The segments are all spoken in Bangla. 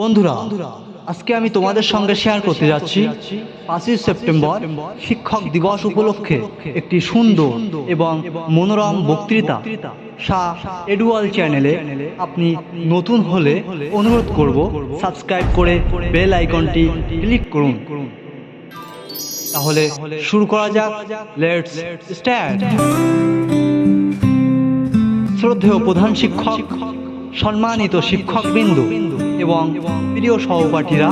বন্ধুরা, আজকে আমি তোমাদের সঙ্গে শেয়ার করতে যাচ্ছি পাঁচই সেপ্টেম্বর শিক্ষক দিবস উপলক্ষে একটি সুন্দর এবং মনোরম বক্তৃতা। শাহ এডুয়াল চ্যানেলে আপনি নতুন হলে অনুরোধ করব সাবস্ক্রাইব করে বেল আইকনটি ক্লিক করুন। তাহলে শুরু করা যাক। লেটস স্টার্ট শ্রদ্ধেয় প্রধান শিক্ষক, সম্মানিত শিক্ষকবৃন্দ এবং প্রিয় সহপাঠীরা,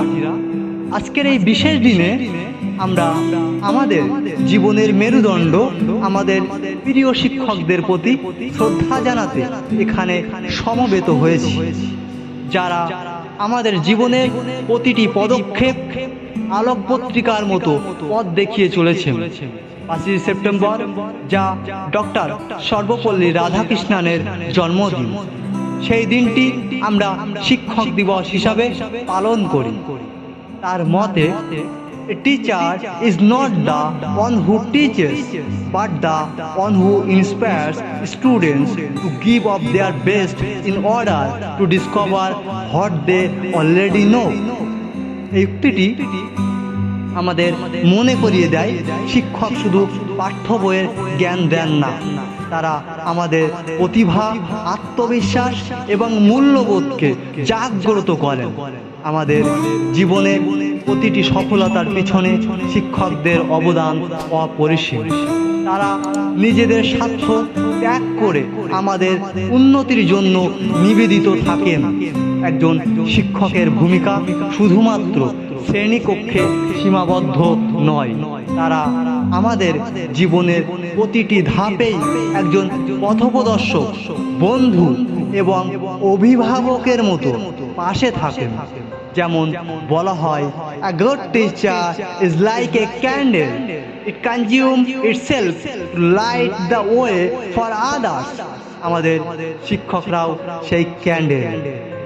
আজকের এই বিশেষ দিনে আমরা আমাদের জীবনের মেরুদণ্ড আমাদের প্রিয় শিক্ষকদের প্রতি শ্রদ্ধা জানাতে এখানে সমবেত হয়েছি। যারা আমাদের জীবনের প্রতিটি পদক্ষেপ আলোক পত্রিকার মতো পথ দেখিয়ে চলেছে পাঁচই সেপ্টেম্বর, যা ডক্টর সর্বপল্লী রাধাকৃষ্ণনের জন্মদিন। সেই দিনটি আমরা শিক্ষক দিবস হিসাবে পালন করি। তার মতে teacher is not the one who teaches but the one who inspires students to give of their best in order to discover what they already know এই উক্তিটি আমাদের মনে করিয়ে দেয়, শিক্ষক শুধু পাঠ্য বইয়ের জ্ঞান দেন না। তারা আমাদের প্রতিভা, আত্মবিশ্বাস এবং মূল্যবোধকে জাগ্রত করেন। আমাদের জীবনে প্রতিটি সফলতার পিছনে শিক্ষকদের অবদান অপরিসীম। তারা নিজেদের স্বার্থ ত্যাগ করে আমাদের উন্নতির জন্য নিবেদিত থাকেন। একজন শিক্ষকের ভূমিকা শুধুমাত্র শ্রেণীকক্ষে সীমাবদ্ধ নয়। তারা আমাদের জীবনের প্রতিটি ধাপেই একজন পথপ্রদর্শক, বন্ধু এবং অভিভাবকের মতো পাশে থাকেন। যেমন বলা হয়, a good teacher is like a candle. It consumes itself to light the way for others. আমাদের শিক্ষকরাও সেই ক্যান্ডেল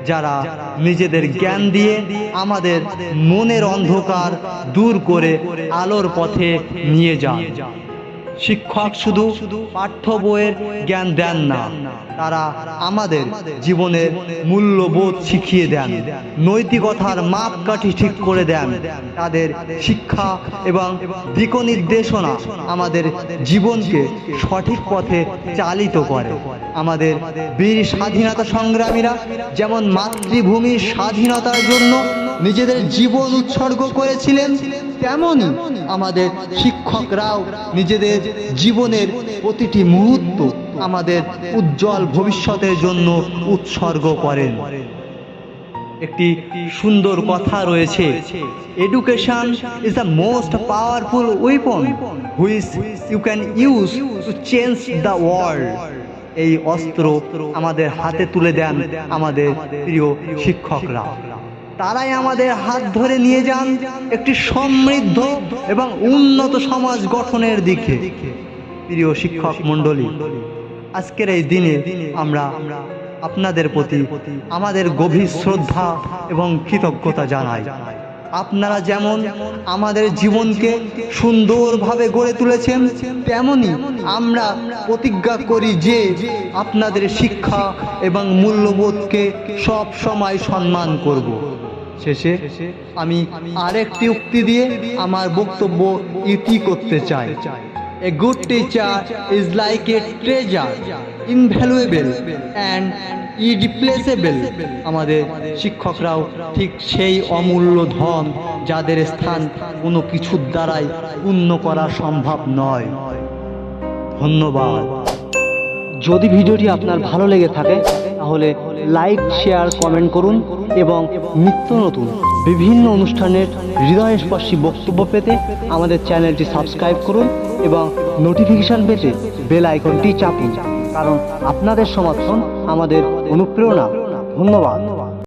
যারা নিজেদের জ্ঞান দিয়ে আমাদের মনের অন্ধকার দূর করে আলোর পথে নিয়ে যান শিক্ষক শুধু পাঠ্য বইয়ের জ্ঞান দেন না, তারা আমাদের জীবনের মূল্যবোধ শিখিয়ে দেন, নৈতিকতার মাপকাঠি ঠিক করে দেন, তাদের শিক্ষা এবং দিক নির্দেশনা আমাদের জীবনকে সঠিক পথে চালিত করে। আমাদের বীর স্বাধীনতা সংগ্রামীরা যেমন মাতৃভূমির স্বাধীনতার জন্য নিজেদের জীবন উৎসর্গ করেছিলেন তেমনি আমাদের শিক্ষকরাও নিজেদের জীবনের প্রতিটি মুহূর্ত আমাদের উজ্জ্বল ভবিষ্যতের জন্য উৎসর্গ করেন। একটি সুন্দর কথা রয়েছে education is the most powerful weapon which you can use to change the world এই অস্ত্র আমাদের হাতে তুলে দেন আমাদের প্রিয় শিক্ষকরা। তারাই আমাদের হাত ধরে নিয়ে যান একটি সমৃদ্ধ এবং উন্নত সমাজ গঠনের দিকে। প্রিয় শিক্ষক মণ্ডলী, আজকের এই দিনে আমরা আপনাদের প্রতি আমাদের গভীর শ্রদ্ধা এবং কৃতজ্ঞতা জানাই। আপনারা যেমন আমাদের জীবনকে সুন্দরভাবে গড়ে তুলেছেন, তেমনি আমরা প্রতিজ্ঞা করি যে আপনাদের শিক্ষা এবং মূল্যবোধকে সব সময় সম্মান করব। শেষে আমি আরেকটি উক্তি দিয়ে আমার বক্তব্য ইতি করতে চাই। A good teacher is like a treasure invaluable and irreplaceable আমাদের শিক্ষকরাও ঠিক সেই অমূল্য ধন যাদের স্থান কোনো কিছুর দ্বারাই পূর্ণ করা সম্ভব নয়। ধন্যবাদ। যদি ভিডিওটি আপনার ভালো লেগে থাকে, তাহলে লাইক শেয়ার কমেন্ট করুন এবং নিত্য নতুন বিভিন্ন অনুষ্ঠানের হৃদয়স্পর্শী বক্তব্য পেতে আমাদের চ্যানেলটি সাবস্ক্রাইব করুন এবং নোটিফিকেশান পেতে বেল আইকনটি চাপুন, কারণ আপনাদের সমর্থন আমাদের অনুপ্রেরণা। ধন্যবাদ।